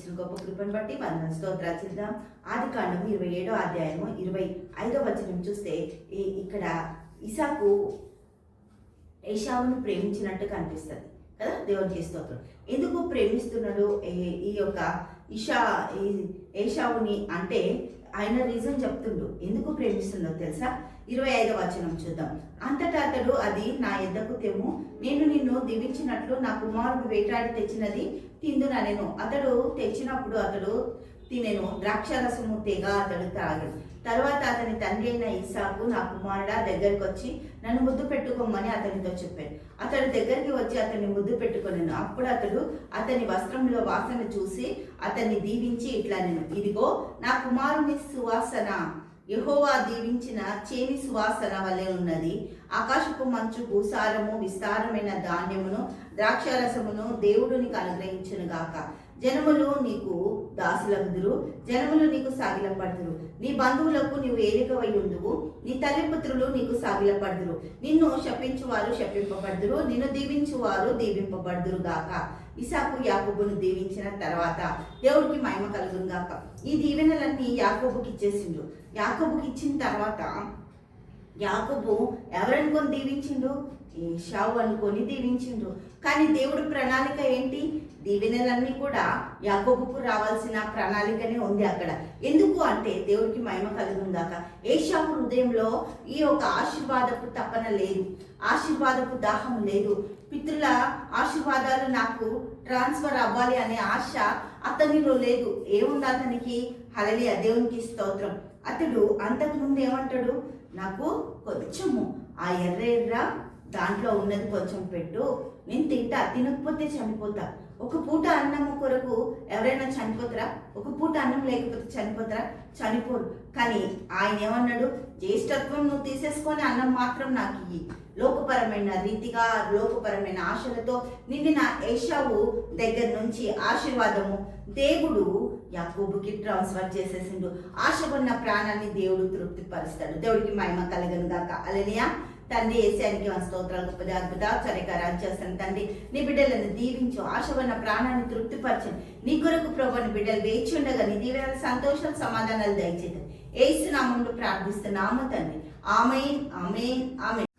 యేసు గొప్ప కృపను బట్టి వందన స్తోత్రాలు చేద్దాం ఆది కాండం ఇరవై ఏడో అధ్యాయము ఇరవై ఐదో వచనం చూస్తే ఇక్కడ ఇసాకు ఏషావును ప్రేమించినట్టు కనిపిస్తుంది కదా? దేవుడు చేస్తూ ఎందుకు ప్రేమిస్తున్నాడు? ఈ యొక్క ఇషా ఏషావుని అంటే ఆయన రీజన్ చెప్తుండు. ఎందుకు ప్రేమిస్తున్నాడు తెలుసా? ఇరవై ఐదవ వచనం చూద్దాం. అంతటా అతడు అది నా ఎద్దకు తెము నేను నిన్ను దీవించినట్లు నా కుమారుడు వేటాడి తెచ్చినది తిందునా నేను అతడు తెచ్చినప్పుడు అతడు తినెను. ద్రాక్షరసము తెగ అతడు తాగాడు తర్వాత అతని తండ్రి అయిన ఇసాకు నా కుమారుడా దగ్గరికి వచ్చి నన్ను ముద్దు పెట్టుకోమని అతనితో చెప్పాడు. అతడు దగ్గరికి వచ్చి అతన్ని ముద్దు పెట్టుకున్నాను అప్పుడు అతడు అతని వస్త్రంలో వాసన చూసి అతన్ని దీవించి ఇట్లా నేను ఇదిగో నా కుమారుని సువాసన యహోవా దీవించిన చేని సువాసన వలె ఉన్నది. ఆకాశపు మంచు భూసారము విస్తారమైన ధాన్యమును ద్రాక్షారసమును రసమును నీకు అనుగ్రహించును గాక జనములు నీకు దాసులందురు జనములు నీకు సాగిలపడుదురు. నీ బంధువులకు నీవు ఏలికవై ఉండువు నీ తల్లిపుత్రులు నీకు సాగిలపడుదురు. నిన్ను శపించువారు శపింపబడుదురు నిన్ను దీవించువారు దీవింపబడుదురు గాక. ఇసాకు యాకోబును దీవించిన తర్వాత దేవుడికి మహిమ కలుగును గాక. ఈ దీవెనలన్నీ యాకోబుకి ఇచ్చేసిండు యాకోబుకి ఇచ్చిన తర్వాత యాకబు ఎవరనుకొని దీవించిండు? ఏషావు అనుకొని దీవించిండు. కానీ దేవుడు ప్రణాళిక ఏంటి? దీవెనలన్నీ కూడా యాకోబుకు రావాల్సిన ప్రణాళికనే ఉంది అక్కడ. ఎందుకు అంటే దేవుడికి మహిమ కలుగుందాక ఏషావు హృదయంలో ఈ యొక్క ఆశీర్వాదపు తపన లేదు. ఆశీర్వాదపు దాహం లేదు. పితృల ఆశీర్వాదాలు నాకు ట్రాన్స్ఫర్ అవ్వాలి అనే ఆశ అతనిలో లేదు. ఏముంది అతనికి? హలలియ దేవునికి స్తోత్రం. అతడు అంతకుముందు ఏమంటాడు? నాకు కొంచెము ఆ ఎర్ర ఎర్ర దాంట్లో ఉన్నది కొంచెం పెట్టు. నేను తింటా తినకపోతే చనిపోతా. ఒక పూట అన్నం కొరకు ఎవరైనా చనిపోతారా? ఒక పూట అన్నం లేకపోతే చనిపోతారా? చనిపోరు. కానీ ఆయన ఏమన్నాడు? జ్యేష్ఠత్వం నువ్వు తీసేసుకొని అన్నం మాత్రం నాకు ఇయ్యి. లోకపరమైన రీతిగా లోకపరమైన ఆశలతో నిండిన ఏషావు దగ్గర నుంచి ఆశీర్వాదము దేవుడు యాకోబుకి ట్రాన్స్ఫర్ చేసేసిండు. ఆశ ఉన్న ప్రాణాన్ని దేవుడు తృప్తిపరుస్తాడు. దేవుడికి మహిమ కలగను గాక అలనియా తండ్రి ఏసానికి మన స్తోత్రాలు గొప్పది అద్భుత చరికారాలు తండ్రి. నీ బిడ్డలను దీవించు ఆశ ప్రాణాన్ని తృప్తిపరచండి నీ కొరకు ప్రభుని బిడ్డలు వేచి ఉండగా నీ దీవెన సంతోషం సమాధానాలు దయచేద్దాం ఏసు నామంలో ప్రార్థిస్తున్నాము తండ్రి. Amen amen amen.